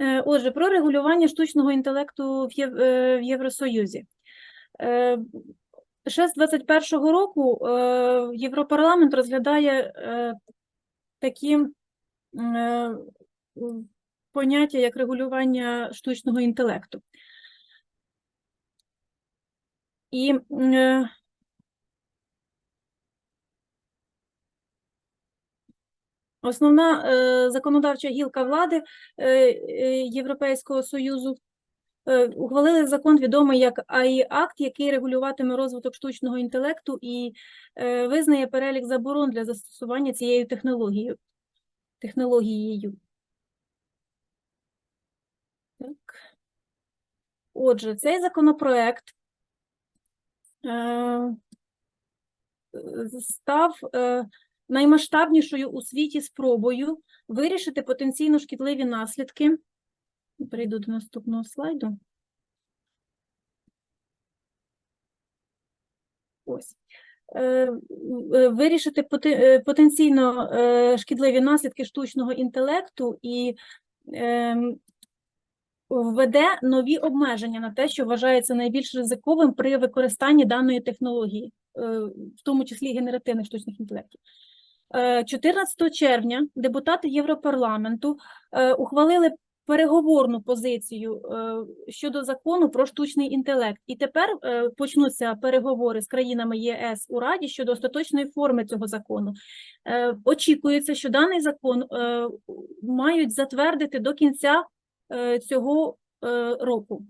Е, Отже, про регулювання штучного інтелекту в е, Євросоюзі. Е, Ще з 21-го року Європарламент розглядає такі поняття, як регулювання штучного інтелекту. І Основна е, законодавча гілка влади е, е, Європейського Союзу е, ухвалили закон, відомий як АІ-акт, який регулюватиме розвиток штучного інтелекту і е, визнає перелік заборон для застосування цією технологією. технологією. Так. Отже, цей законопроект е, став е, наймасштабнішою у світі спробою вирішити потенційно шкідливі наслідки. Перейду до наступного слайду. Ось. Е, е, Вирішити е, потенційно шкідливі наслідки штучного інтелекту і ем, введе нові обмеження на те, що вважається найбільш ризиковим при використанні даної технології, в тому числі генеративних штучних інтелектів. Е, 14 червня депутати Європарламенту е, ухвалили переговорну позицію е, щодо закону про штучний інтелект. І тепер е, почнуться переговори з країнами ЄС у Раді щодо остаточної форми цього закону. Е, Очікується, що даний закон е, мають затвердити до кінця е, цього е, року.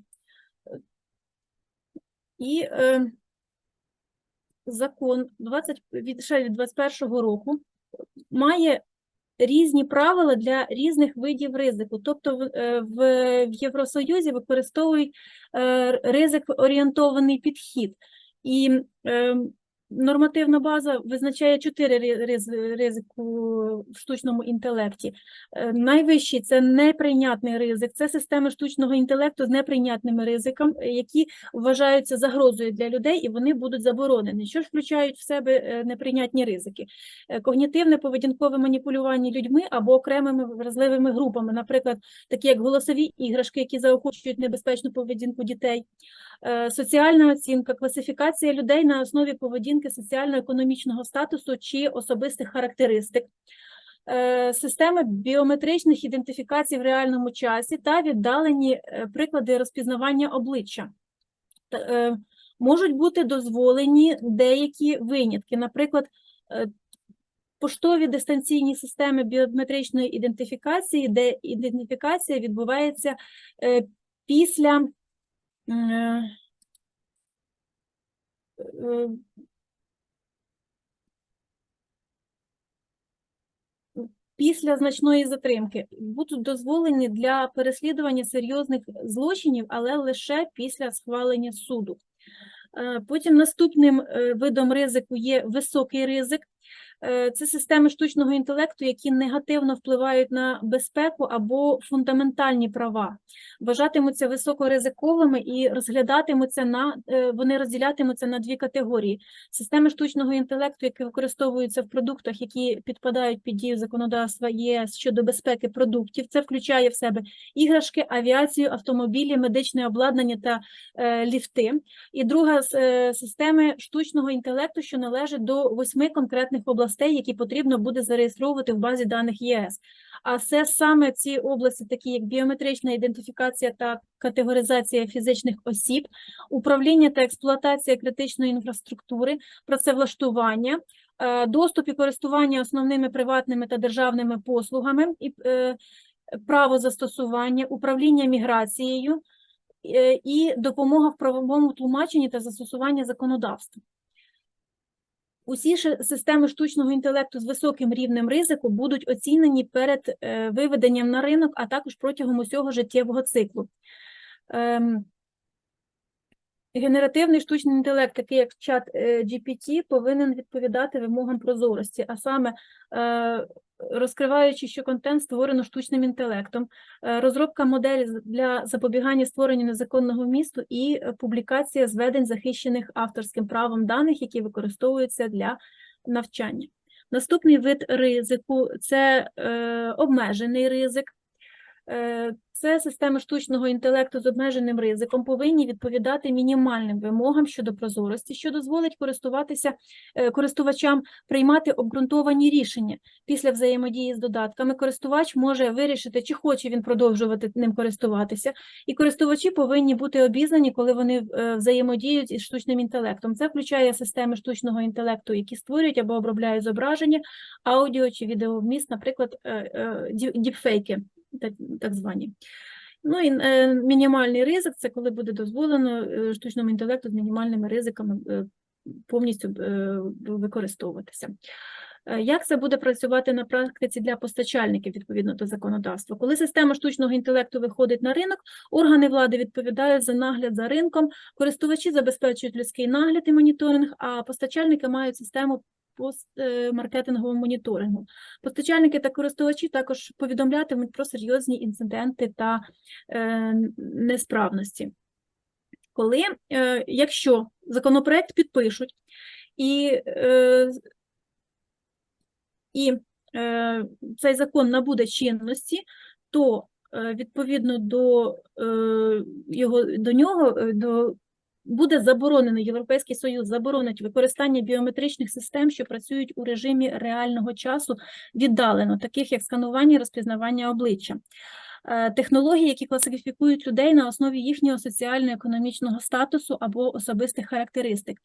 І е, закон 20, від, ще від 21 року має різні правила для різних видів ризику. Тобто в, е, в, Євросоюзі використовують е, ризик-орієнтований підхід. І е, нормативна база визначає чотири ри- ризику в штучному інтелекті. Е, Найвищий це неприйнятний ризик, це системи штучного інтелекту з неприйнятними ризиками, які вважаються загрозою для людей, і вони будуть заборонені. Що ж включають в себе е, неприйнятні ризики? Е, Когнітивне поведінкове маніпулювання людьми або окремими вразливими групами, наприклад, такі як голосові іграшки, які заохочують небезпечну поведінку дітей, соціальна оцінка, класифікація людей на основі поведінки соціально-економічного статусу чи особистих характеристик, е, системи біометричних ідентифікацій в реальному часі та віддалені е, приклади розпізнавання обличчя. Е, Можуть бути дозволені деякі винятки, наприклад, поштові дистанційні системи біометричної ідентифікації, де ідентифікація відбувається після е, е, після значної затримки будуть дозволені для переслідування серйозних злочинів, але лише після схвалення суду. Е, Потім наступним е, видом ризику є високий ризик. Е, Це системи штучного інтелекту, які негативно впливають на безпеку або фундаментальні права, вважатимуться високоризиковими і розглядатимуться на е, вони розділятимуться на дві категорії: системи штучного інтелекту, які використовуються в продуктах, які підпадають під дію законодавства ЄС щодо безпеки продуктів. Це включає в себе іграшки, авіацію, автомобілі, медичне обладнання та е, ліфти. І друга е, системи штучного інтелекту, що належить до восьми конкретних областей, які потрібно буде зареєстровувати в базі даних ЄС. А це саме ці області, такі як біометрична ідентифікація та категоризація фізичних осіб, управління та експлуатація критичної інфраструктури, працевлаштування, е, доступ і користування основними приватними та державними послугами і е, право застосування, управління міграцією е, і допомога в правовому тлумаченні та застосуванні законодавства. Усі ж системи штучного інтелекту з високим рівнем ризику будуть оцінені перед е, виведенням на ринок, а також протягом усього життєвого циклу. Ем, Генеративний штучний інтелект, такий як чат е, GPT, повинен відповідати вимогам прозорості, а саме е, розкриваючи, що контент створено штучним інтелектом, е, розробка моделі для запобігання створенню незаконного вмісту і публікація зведень, захищених авторським правом даних, які використовуються для навчання. Наступний вид ризику це обмежений ризик. Це системи штучного інтелекту з обмеженим ризиком повинні відповідати мінімальним вимогам щодо прозорості, що дозволить користуватися е, користувачам приймати обґрунтовані рішення. Після взаємодії з додатками користувач може вирішити, чи хоче він продовжувати ним користуватися, і користувачі повинні бути обізнані, коли вони е, взаємодіють із штучним інтелектом. Це включає системи штучного інтелекту, які створюють або обробляють зображення, аудіо чи відеовміст, наприклад, е, ді- діпфейки, так, звані. Ну і е, мінімальний ризик це коли буде дозволено е, штучному інтелекту з мінімальними ризиками е, повністю використовуватися. Як це буде працювати на практиці для постачальників відповідно до законодавства? Коли система штучного інтелекту виходить на ринок, органи влади відповідають за нагляд за ринком, користувачі забезпечують людський нагляд і моніторинг, а постачальники мають систему пост- е, моніторингу. Постачальники та користувачі також повідомлятимуть про серйозні інциденти та е, несправності. Коли, е, якщо законопроект підпишуть і, і цей закон набуде чинності, то відповідно до, його, до нього до, буде заборонено, Європейський Союз заборонить використання біометричних систем, що працюють у режимі реального часу віддалено, таких як сканування розпізнавання обличчя. Е, Технології, які класифікують людей на основі їхнього соціально-економічного статусу або особистих характеристик.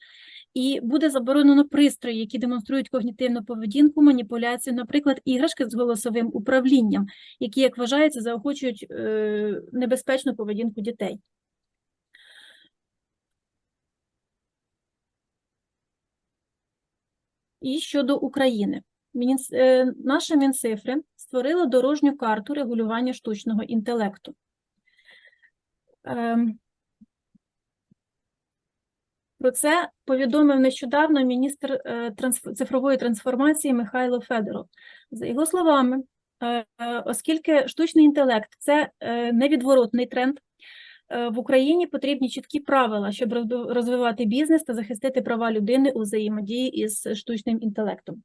І буде заборонено пристрої, які демонструють когнітивну поведінку, маніпуляцію, наприклад, іграшки з голосовим управлінням, які, як вважається, заохочують е, небезпечну поведінку дітей. І щодо України. Е, Наша Мінцифри створила дорожню карту регулювання штучного інтелекту. Ем, Про це повідомив нещодавно міністр е, цифрової трансформації Михайло Федоров. За його словами, е, оскільки штучний інтелект це невідворотний тренд, в Україні потрібні чіткі правила, щоб розвивати бізнес та захистити права людини у взаємодії із штучним інтелектом.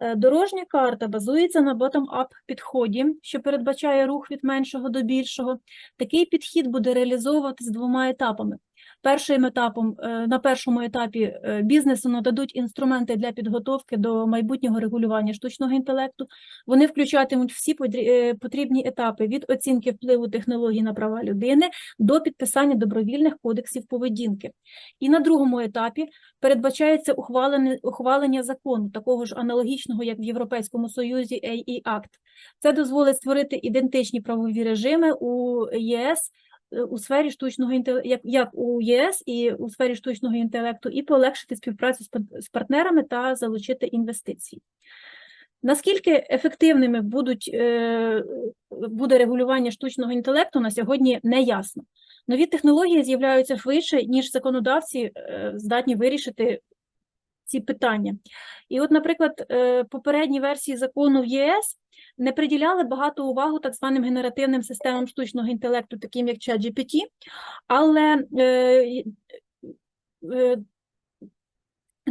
Е, Дорожня карта базується на bottom-up підході, що передбачає рух від меншого до більшого. Такий підхід буде реалізовуватись двома етапами. Першим етапом, е, на першому етапі е, бізнесу нададуть інструменти для підготовки до майбутнього регулювання штучного інтелекту. Вони включатимуть всі е, потрібні етапи від оцінки впливу технологій на права людини до підписання добровільних кодексів поведінки. І на другому етапі передбачається ухвалення, ухвалення закону, такого ж аналогічного, як в Європейському Союзі AI Act. Це дозволить створити ідентичні правові режими у ЄС у сфері штучного інтелекту, як, як у ЄС і у сфері штучного інтелекту, і полегшити співпрацю з, партнерами та залучити інвестиції. Наскільки ефективними будуть, е, буде регулювання штучного інтелекту на сьогодні не ясно. Нові технології з'являються швидше, ніж законодавці е, здатні вирішити ці питання. І от, наприклад, е, попередні версії закону в ЄС не приділяли багато уваги так званим генеративним системам штучного інтелекту, таким як ChatGPT, але е, е,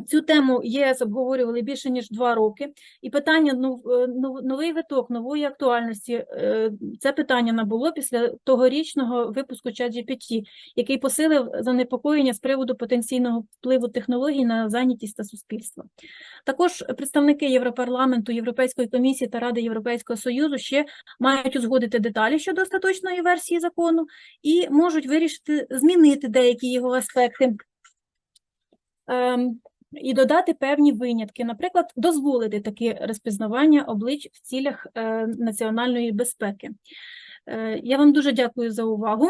Цю тему ЄС обговорювали більше ніж два роки, і питання е, новий виток нової актуальності. е, Це питання набуло після тогорічного випуску ChatGPT, який посилив занепокоєння з приводу потенційного впливу технологій на зайнятість та суспільство. Також представники Європарламенту, Європейської комісії та Ради Європейського Союзу ще мають узгодити деталі щодо остаточної версії закону і можуть вирішити змінити деякі його аспекти. Ем, і додати певні винятки, наприклад, дозволити таке розпізнавання облич в цілях е, національної безпеки. Е, я вам дуже дякую за увагу.